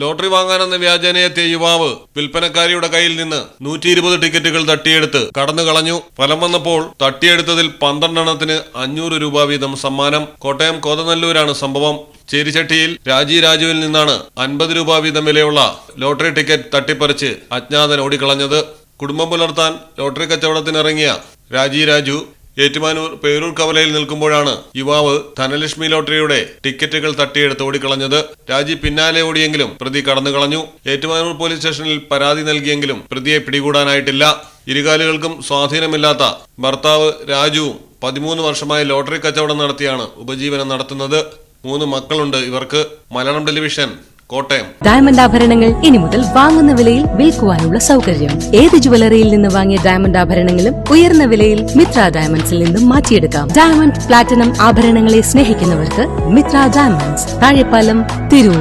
Lottery വാങ്ങാനെന്ന വ്യാജേനയെത്തിയ യുവാവ് വിൽപ്പനക്കാരിയുടെ കയ്യിൽ നിന്ന് നൂറ്റി ഇരുപത് ടിക്കറ്റുകൾ തട്ടിയെടുത്ത് കടന്നു കളഞ്ഞു. ഫലം വന്നപ്പോൾ തട്ടിയെടുത്തതിൽ പന്ത്രണ്ടെണ്ണത്തിന് അഞ്ഞൂറ് രൂപ വീതം സമ്മാനം. കോട്ടയം കോതനല്ലൂരാണ് സംഭവം. ചേരിച്ചട്ടിയിൽ രാജി രാജുവിൽ നിന്നാണ് അൻപത് രൂപ വീതം വിലയുള്ള ലോട്ടറി ടിക്കറ്റ് തട്ടിപ്പറിച്ച് അജ്ഞാതൻ ഓടിക്കളഞ്ഞത്. കുടുംബം പുലർത്താൻ ലോട്ടറി കച്ചവടത്തിനിറങ്ങിയ രാജി രാജു ഏറ്റുമാനൂർ പേരൂർ കവലയിൽ നിൽക്കുമ്പോഴാണ് യുവാവ് ധനലക്ഷ്മി ലോട്ടറിയുടെ ടിക്കറ്റുകൾ തട്ടിയെടുത്ത് ഓടിക്കളഞ്ഞത്. രാജി പിന്നാലെ ഓടിയെങ്കിലും പ്രതി കടന്നുകളഞ്ഞു ഏറ്റുമാനൂർ പോലീസ് സ്റ്റേഷനിൽ പരാതി നൽകിയെങ്കിലും പ്രതിയെ പിടികൂടാനായിട്ടില്ല. ഇരുകാലുകൾക്കും സ്വാധീനമില്ലാത്ത ഭർത്താവ് രാജുവും പതിമൂന്ന് വർഷമായി ലോട്ടറി കച്ചവടം നടത്തിയാണ് ഉപജീവനം നടത്തുന്നത്. മൂന്ന് മക്കളുണ്ട് ഇവർക്ക്. മലയാളം ടെലിവിഷൻ കോട്ടയം. ഡയമണ്ട് ആഭരണങ്ങൾ ഇനി മുതൽ വാങ്ങുന്ന വിലയിൽ വിൽക്കുവാനുള്ള സൗകര്യം. ഏത് ജുവലറിയിൽ നിന്ന് വാങ്ങിയ ഡയമണ്ട് ആഭരണങ്ങളും ഉയർന്ന വിലയിൽ മിത്ര ഡയമണ്ട്സിൽ നിന്നും മാറ്റിയെടുക്കാം. ഡയമണ്ട് പ്ലാറ്റിനം ആഭരണങ്ങളെ സ്നേഹിക്കുന്നവർക്ക് മിത്ര ഡയമണ്ട്സ് താഴെപ്പാലം തിരൂർ.